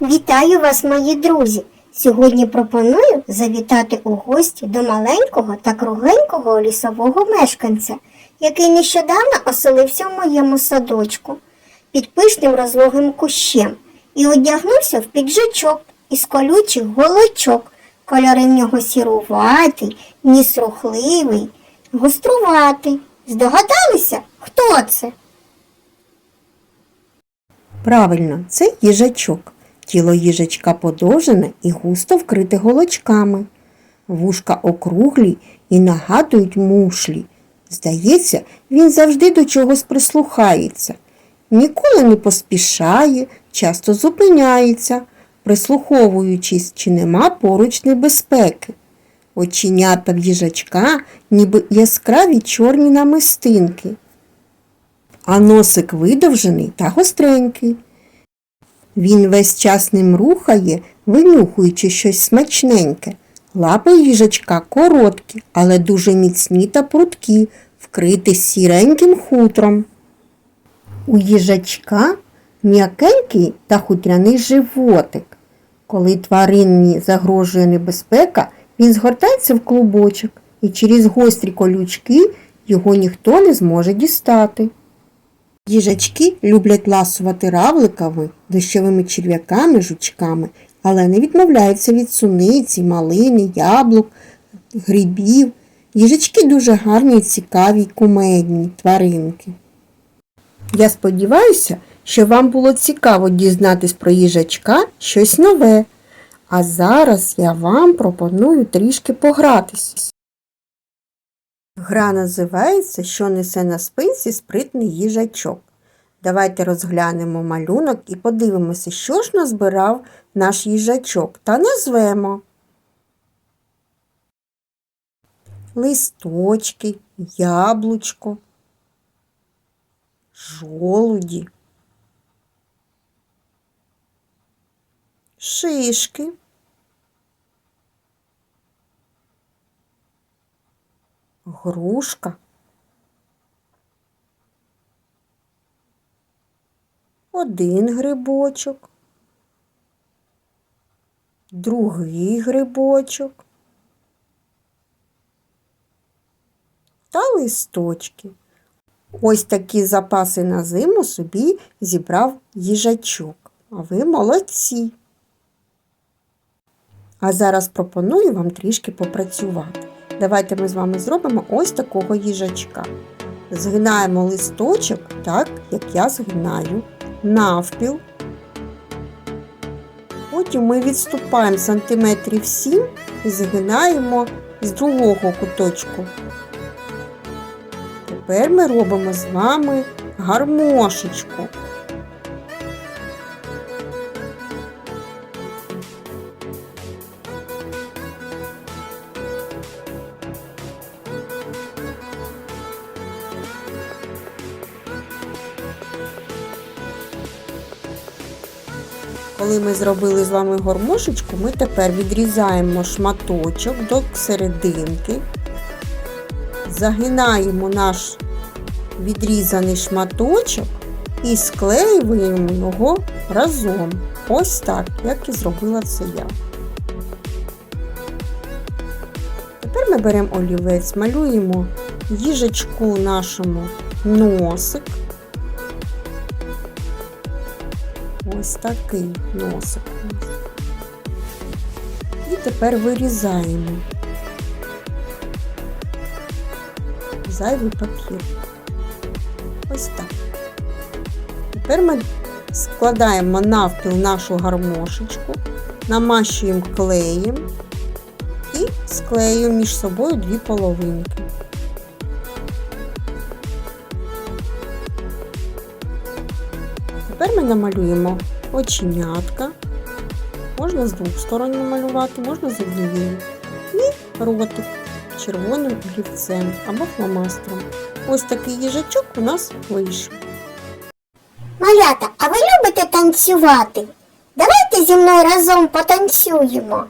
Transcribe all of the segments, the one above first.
Вітаю вас, мої друзі! Сьогодні пропоную завітати у гості до маленького та кругленького лісового мешканця, який нещодавно оселився в моєму садочку під пишним розлогим кущем і одягнувся в піджачок із колючих голочок. Кольори в нього сіруватий, ніс рухливий, гоструватий. Здогадалися, хто це? Правильно, це їжачок. Тіло їжачка подовжене і густо вкрите голочками. Вушка округлі і нагадують мушлі. Здається, він завжди до чогось прислухається. Ніколи не поспішає, часто зупиняється, прислуховуючись, чи нема поруч небезпеки. Оченята в їжачка ніби яскраві чорні намистинки а носик видовжений та гостренький. Він весь час ним рухає, винюхуючи щось смачненьке. Лапи їжачка короткі, але дуже міцні та прудкі, вкриті сіреньким хутром. У їжачка м'якенький та хутряний животик. Коли тварині загрожує небезпека, він згортається в клубочок і через гострі колючки його ніхто не зможе дістати. Їжачки люблять ласувати равликами, дощовими черв'яками, жучками, але не відмовляються від суниці, малини, яблук, грибів. Їжачки дуже гарні, цікаві кумедні тваринки. Я сподіваюся, що вам було цікаво дізнатись про їжачка щось нове. А зараз я вам пропоную трішки погратись. Гра називається Що несе на спинці спритний їжачок. Давайте розглянемо малюнок і подивимося, що ж назбирав наш їжачок та назвемо. Листочки, яблучко, жолуді, шишки. Грушка, один грибочок, другий грибочок та листочки. Ось такі запаси на зиму собі зібрав їжачок. А ви молодці. А зараз пропоную вам трішки попрацювати. Давайте ми з вами зробимо ось такого їжачка. Згинаємо листочок, так, як я згинаю, навпіл. Потім ми відступаємо сантиметрів 7 і згинаємо з другого куточку. Тепер ми робимо з вами гармошечку. Коли ми зробили з вами гормошечку, ми тепер відрізаємо шматочок до серединки, загинаємо наш відрізаний шматочок і склеюємо його разом. Ось так, як і зробила це я. Тепер ми беремо олівець, малюємо їжачку нашому носик. Ось такий носик. І тепер вирізаємо зайвий папір. Ось так. Тепер ми складаємо навпіл нашу гармошечку, намащуємо клеєм і склеюємо між собою дві половинки. Тепер ми намалюємо оченятка. Можна з двох сторон намалювати, можна з однієї. І ротик червоним олівцем або фломастером. Ось такий їжачок у нас вийшов. Малята, а ви любите танцювати? Давайте зі мною разом потанцюємо.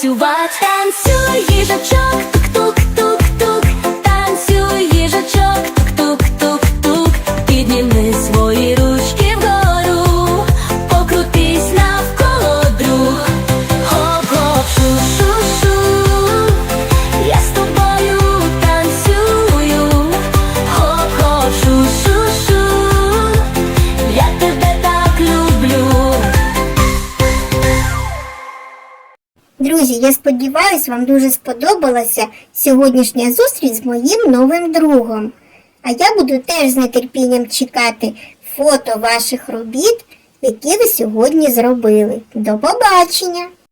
Танцювати. Танцюй, їжачок, я сподіваюсь, вам дуже сподобалася сьогоднішня зустріч з моїм новим другом. А я буду теж з нетерпінням чекати фото ваших робіт, які ви сьогодні зробили. До побачення!